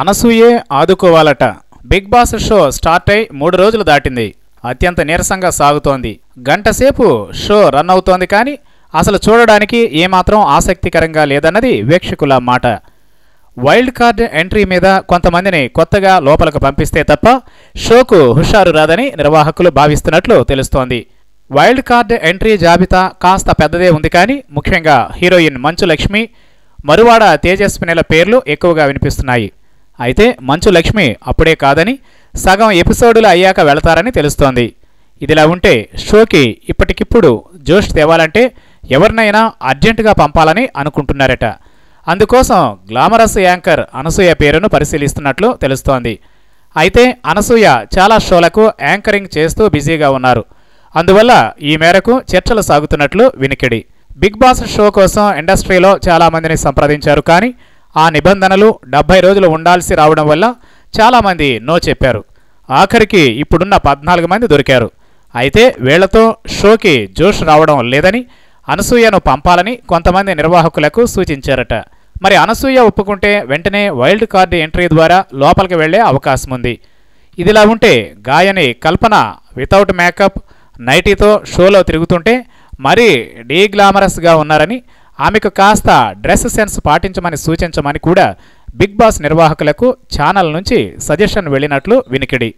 అనసూయే ఆదుకోవాలట. Big Boss show start అయి మూడు రోజులు దాటింది. అత్యంత నీరసంగా సాగుతోంది. గంటసేపు షో రన్ అవుతోంది కానీ అసలు చూడడానికి ఏమాత్రం ఆసక్తికరంగా లేదన్నది వీక్షకుల మాట. వైల్డ్ కార్డ్ ఎంట్రీ మీద కొంతమందిని కొత్తగా లోపలకు పంపిస్తే తప్ప షోకు హుషారు రాదని నిర్వాహకులు భావిస్తున్నట్లు తెలుస్తోంది. వైల్డ్ కార్డ్ ఎంట్రీ జాబితా కాస్త పెద్దదే ఉంది కానీ ముఖ్యంగా హీరోయిన్ మంచు లక్ష్మి మరువాడ తేజస్వినిల పేర్లు ఎక్కువగా వినిపిస్తున్నాయి. అయితే మంచు లక్ష్మి అప్పుడే కాదని సగం ఎపిసోడులు అయ్యాక వెళతారని తెలుస్తోంది. ఇదిలా ఉంటే షోకి ఇప్పటికిప్పుడు జోష్ తేవాలంటే ఎవరినైనా అర్జెంటుగా పంపాలని అనుకుంటున్నారట. అందుకోసం గ్లామరస్ యాంకర్ అనసూయ పేరును పరిశీలిస్తున్నట్లు తెలుస్తోంది. అయితే అనసూయ చాలా షోలకు యాంకరింగ్ చేస్తూ బిజీగా ఉన్నారు. అందువల్ల ఈ మేరకు చర్చలు సాగుతున్నట్లు వినికిడి. బిగ్ బాస్ షో కోసం ఇండస్ట్రీలో చాలామందిని సంప్రదించారు కానీ ఆ నిబంధనలు డెబ్బై రోజులు ఉండాల్సి రావడం వల్ల చాలామంది నో చెప్పారు. ఆఖరికి ఇప్పుడున్న పద్నాలుగు మంది దొరికారు. అయితే వీళ్ళతో షోకి జోష్ రావడం లేదని అనసూయను పంపాలని కొంతమంది నిర్వాహకులకు సూచించారట. మరి అనసూయ ఒప్పుకుంటే వెంటనే వైల్డ్ కార్డు ఎంట్రీ ద్వారా లోపలికి వెళ్ళే అవకాశం ఉంది. ఇదిలా ఉంటే గాయని కల్పన వితౌట్ మేకప్ నైటీతో షోలో తిరుగుతుంటే మరీ డీగ్లామరస్గా ఉన్నారని ఆమెకు కాస్త డ్రెస్ సెన్స్ పాటించమని సూచించమని కూడా బిగ్ బాస్ నిర్వాహకులకు ఛానల్ నుంచి సజెషన్ వెళ్ళినట్లు వినికిడి.